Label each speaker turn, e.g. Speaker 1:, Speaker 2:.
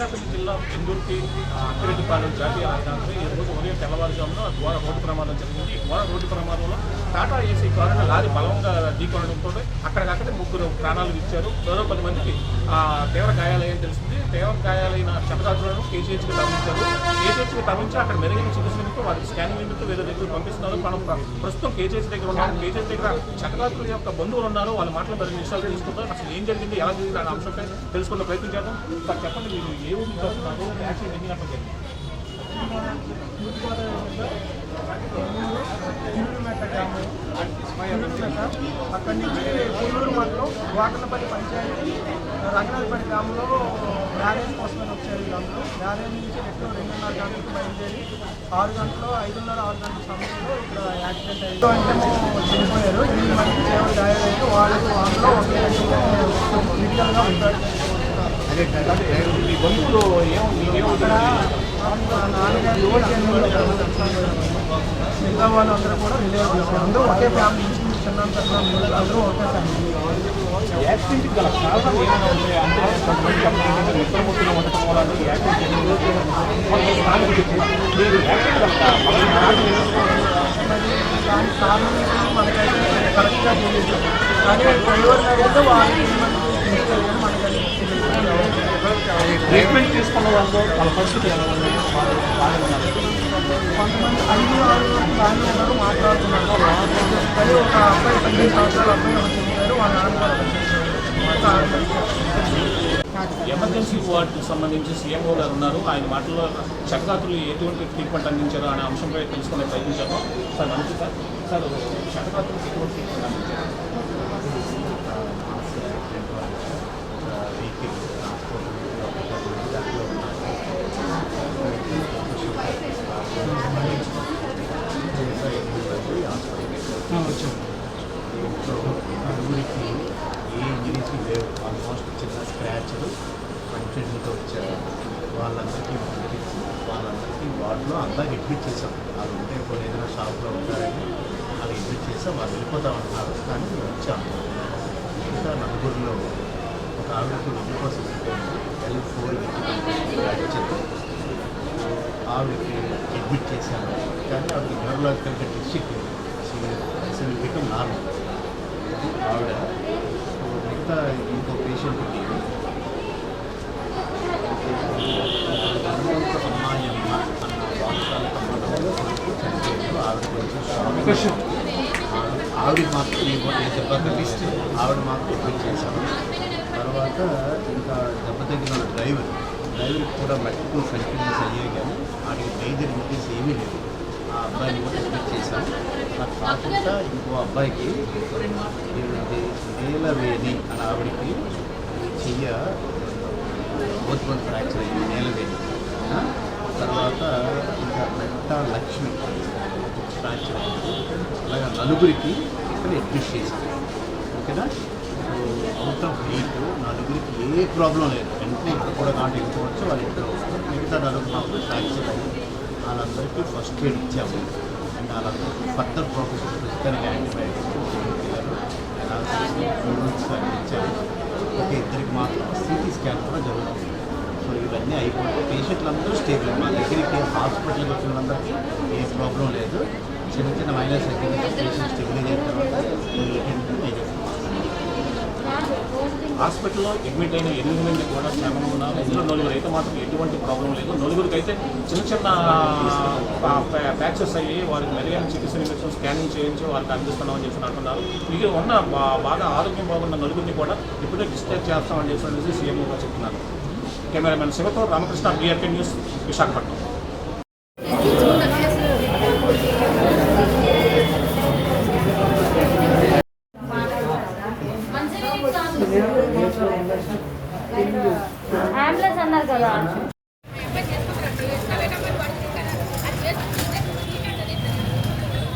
Speaker 1: అనకాపల్లి జిల్లా పెందూర్తి అక్కిరెడ్డిపాలెం జాతీయ రహదారిపై ఈ రోజు ఉదయం తెల్లవారుజామున ఘోర రోడ్డు ప్రమాదం జరిగింది. ఈ ఘోర రోడ్డు ప్రమాదంలో టాటా ఏసీ కారుని లారీ బలంగా ఢీకొనడంతో అక్కడికక్కడే ముగ్గురు ప్రాణాలు ఇచ్చారు మరో పది మందికి తీవ్ర గాయాలయ్యని తెలిసింది తీవ్ర గాయాలైన క్షతగాత్రులను కేసీహెచ్కి తరలించారు. కేసీహెచ్కి తరలించి అక్కడ మెరుగైన చికిత్స నిమిత్తం వారికి స్కానింగ్ నిమిత్తం వేరే దగ్గర పంపిస్తున్నారు. మనం ప్రస్తుతం కేజీహెచ్ దగ్గర ఉన్నాం కేజీహెచ్ దగ్గర క్షతగాత్రుల యొక్క బంధువులు ఉన్నారు. వాళ్ళ మాటలు మరి విషయాలు తీసుకుంటారు అసలు ఏం జరిగింది? ఎలా జరిగింది? అనే అంశంపై తెలుసుకునే ప్రయత్నం చేద్దాం. చెప్పండి మీరు ఏ ఊరు నుంచి వస్తున్నారు యాక్సిడెంట్ ఎన్ని గంటలకు జరిగింది
Speaker 2: అక్కడి నుంచి కొల్లూరు మండలం వాకలపల్లి పంచాయతీ రంగనాథపల్లి గ్రామంలో మ్యారేజ్ కోసమని వచ్చారు వీళ్ళందరూ మ్యారేజ్ నుంచి ఎట్లో రెండున్నర గంటలకు బయలుదేరి ఆరు గంటలు ఐదున్నర ఆరు గంటల సమయంలో ఇక్కడ యాక్సిడెంట్ అయింది అంటే చనిపోయారు ఎనిమిది మందికి తీవ్ర గాయాలయ్యి వాళ్ళు అందులో ఒకే క్రిటికల్గా ఉంటారు మిగతా వాళ్ళు అందరూ కూడా రిలేటివ్స్ అందరూ ఒకే ఫ్యామిలీ చిన్న అందరూ ఒకే ఫ్యామిలీ
Speaker 1: యాక్సిడెంట్ గల కారణం ఏమైనా ఉంటాయి అంటే కొంతమంది ఉండటం వల్ల యాక్సిడెంట్ మీరు యాక్సిడెంట్
Speaker 2: దాని కారణం మనకైతే కరెక్ట్గా తెలియదు. కానీ డ్రైవర్ వాళ్ళు
Speaker 1: ట్రీట్మెంట్ తీసుకున్న వాళ్ళు వాళ్ళ పరిస్థితి ఎలా ఉంది?
Speaker 2: కొంతమంది ఐదు ఆరు బాగానే ఉన్నారు మాట్లాడుతున్నారు. కానీ ఒక అబ్బాయి పదిహేను సంవత్సరాల అబ్బాయి వాళ్ళ చెప్పారు
Speaker 1: ఎమర్జెన్సీ వార్డుకు సంబంధించి సీఎంఓ గారు ఉన్నారు. ఆయన మాటల్లో క్షతగాత్రులు ఎటువంటి ట్రీట్మెంట్ అందించారు అనే అంశంపై తెలుసుకునే ప్రయత్నించాము సార్ నమస్తే సార్. సార్ క్షతగాత్రులకు ఎటువంటి ట్రీట్మెంట్ అందించారు?
Speaker 3: నలుగురికి ఏ ఇంజరీస్ లేవు ఆల్మోస్ట్ చిన్న స్క్రాచ్లు పంచెడ్లతో వచ్చారు వాళ్ళందరికీ పంపించి వాళ్ళందరికీ వార్డులో అందరికి అడ్మిట్ చేసాం వాళ్ళు ఉంటే కొన్ని ఏదైనా షాప్లో ఉంటారని వాళ్ళు అడ్మిట్ చేసాం వాళ్ళు వెళ్ళిపోతామంటున్నారు కానీ మేము వచ్చాము మిగతా నలుగురిలో ఆవిడకు వెండి ఎల్ ఫోర్ ఆవిడకి అడ్మిట్ చేశాను కానీ ఆవిడకి న్యూరలాజికల్గా డిస్ట్రిక్ట్ అసలు బికమ్ నార్మల్ ఆవిడ మిగతా ఇంకో పేషెంట్కి హనుమంత అమ్మాయి అమ్మ అన్న వాస్తవాల సంబంధంలో చనిపోయారు ఆవిడ కొంచెం ఆవిడ మాత్రం నేను లిస్ట్ ఆవిడ మాత్రం అడ్మిట్ చేశాను. తర్వాత ఇంకా దెబ్బతగిన డ్రైవర్ డ్రైవర్కి కూడా మెట్టు కన్ఫ్యూజన్స్ అయ్యాయి కానీ వాటికి మేజర్ ఇంకేస్ ఏమీ లేదు. ఆ అబ్బాయిని కూడా అడ్మిట్ చేశాను అది కాకుండా ఇంకో అబ్బాయికి ఏమిటి నేలవేణి అని ఆవిడకి చెయ్య బోత్మన్ ఫ్రాక్చర్ అయ్యింది నేలవేణి. తర్వాత ఇంకా మెట్ట లక్ష్మి ఫ్రాక్చర్ అయింది. అలాగా నలుగురికి ఇక్కడ అడ్మిట్ చేశాను ఓకేనా? అవుట్ ఆఫ్ ఎయిట్ నలుగురికి ఏ ప్రాబ్లం లేదు. వెంటనే ఇక్కడ కూడా కాంటాక్ట్ వెళ్ళిపోవచ్చు. వాళ్ళు ఇంట్లో వస్తారు. మిగతా నలుగురు మాకు ట్యాక్సీ అయ్యి వాళ్ళందరికీ ఫస్ట్ ఎయిడ్ ఇచ్చాము. అండ్ వాళ్ళందరికీ ఫర్దర్ ప్రాసెస్ ఫిజికల్ యాంటీబయాటిక్స్ ఇచ్చాము ఒక ఇద్దరికి మాత్రం సిటీ స్కాన్ కూడా జరుగుతుంది. సో ఇవన్నీ అయిపోతే పేషెంట్లందరూ స్టేబుల్ మా దగ్గరికి హాస్పిటల్కి వచ్చిన వాళ్ళందరికీ ఏ ప్రాబ్లం లేదు. చిన్న చిన్న మైనస్ అయితే పేషెంట్ స్టెబిలైజ్ అయిన తర్వాత మేజర్
Speaker 1: హాస్పిటల్లో అడ్మిట్ అయిన ఎనిమిది మంది కూడా క్షేమంగా ఉన్నారు. ఇందులో నలుగురు అయితే మాత్రం ఎటువంటి ప్రాబ్లం లేదు. నలుగురికి అయితే చిన్న చిన్న ఫ్రాక్చర్స్ అయ్యి వారికి మెరుగైన చికిత్స నిమిత్తం స్కానింగ్ చేయించి వారికి అందిస్తున్నామని చెప్పి అంటున్నారు ఇక ఉన్న బాగా ఆరోగ్యం బాగున్న నలుగురిని కూడా ఇప్పుడే డిశ్చార్జ్ చేస్తామని చెప్పి సీఎంఓ గారు చెప్తున్నారు. Cameraman శివతో Ramakrishna BRK news Visakhapatnam.
Speaker 4: Ambulance అన్నారు కదా.